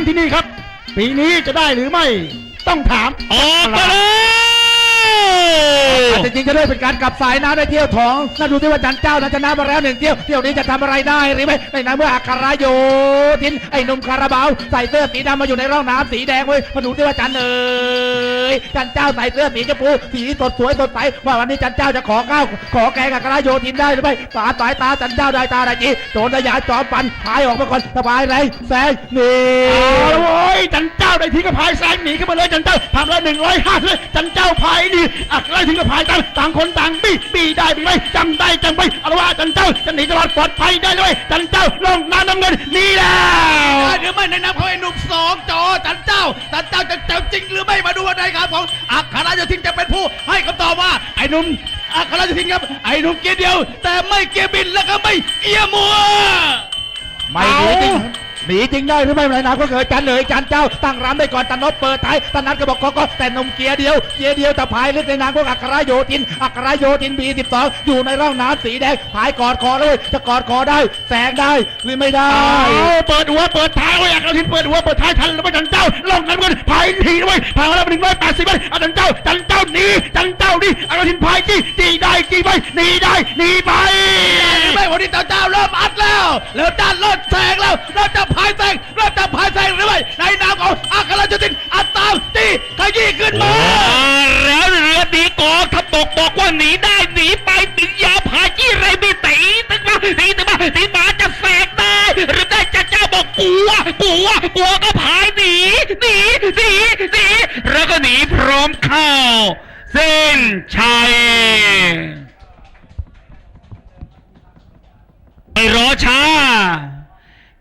ำที่นี่ครับ ปีนี้จะได้หรือไม่ต้องถามออกมาเล ริงจะได้เป็นการกลับสายน้ำในเที่ยวทองน่าดูที่ว่าจันเจ้านั้นชนะมาแล้วหนึ่งเที่ยวเที่ยวนี้จะทำอะไรได้หรือไม่ในน้ำเมื่ออัคราโยทินไอ้หนุ่มคาราบาวใส่เสื้อสีดำมาอยู่ในร่องน้ำสีแดงเว้ยมาดูที่ว่าจันเอ๋ยจันเจ้าใส่เสื้อสีชมพูสีสดสวยสดใสว่าวันนี้จันเจ้าจะขอก้าวขอแกงอัคราโยทินได้หรือไม่สาสายตาจันเจ้าได้ตาได้จีโดนระยาจอมปันพายออกมาก่อนสบายแรแซงหนีเอาละโว้ยจันเจ้าได้ทีก็พายแซงหนีเข้ามาเลยจันเจ้าทำละหนึ่งร้อยห้าสิบจันเจ้าพายนี่อักไล่ถึงก็พายต่างต่างคนต่างบี้บี้ได้บี้ไม่จำได้จำไปเอาละว่าจันเจ้าจะหนีตลอดปลอดภัยได้เลยจันเจ้าลงน้ำน้ำเงินหนี่แล้วได้หรือไม่ในนามของไอ้หนุ่มสองจอจันเจ้าจันเจ้าจะเจ้าจริงหรือไม่มาดูในครับของอัครราชทินจะเป็นผู้ให้คำตอบว่าไอ้หนุ่มอัครราชทินครับ ไอ้หนุ่มเกียร์เดียว แต่ไม่เกียร์บินแล้วก็ไม่เกียร์มัวไม่หนีจริง หนีจริงได้หรือไม่ไรนะก็เกิดจันเลยจันเจ้าตั้งรำได้ก่อนตันนบเปิดท้ายตันนัดก็บอกก็ก็แต่นมเกียร์เดียวเกียร์เดียวแต่พายลึกในนามพวกอัครโยธินอัครโยธินบีสิบสองอยู่ในร่องน้ำสีแดงพายกอดคอเลยจะกอดคอได้แสงได้หรือไม่ได้เอาเปิดหัวเปิดท้ายไว้อักเราทินเปิดหัวเปิดท้ายทันแล้วไม่จันเจ้าลงน้ำเงินพายทีไว้พายมาแล้วหนึ่งร้อยแปดสิบไปเอาจันเจ้าจันเจ้าหนีจันเจ้านี่อักเราทินพายจี้จี้ได้จี้ไปหนีได้หนีไป ไม่วันนี้เจ้าเจ้าเริ่มอัดแล้วเริ่มดันเริ่มแซงแล้วเริ่มจะพายแซงเริ่มจะพายแซงหรือไม่ในนามของอัครราชทินอัดตามตีขยี้ขึ้นมาแล้วเรือดีกองทัพบกบอกว่าหนีได้หนีไปติดยาพาจี้ไรไม่ตีตึงมาตีตึงมาตีมาจะแสกได้หรือได้จะเจ้าบอกกลัวกลัวกลัวก็พายหนีหนีหนีหนีแล้วก็หนีพร้อมเข้าเส้นชัย ช้า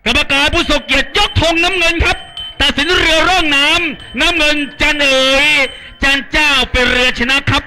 กรรมการผู้ทรงเกียรติยกธงน้ำเงินครับตัดสินเรือร่องน้ำน้ำเงินจันเอ๋ยจันเจ้าเป็นเรือชนะครับ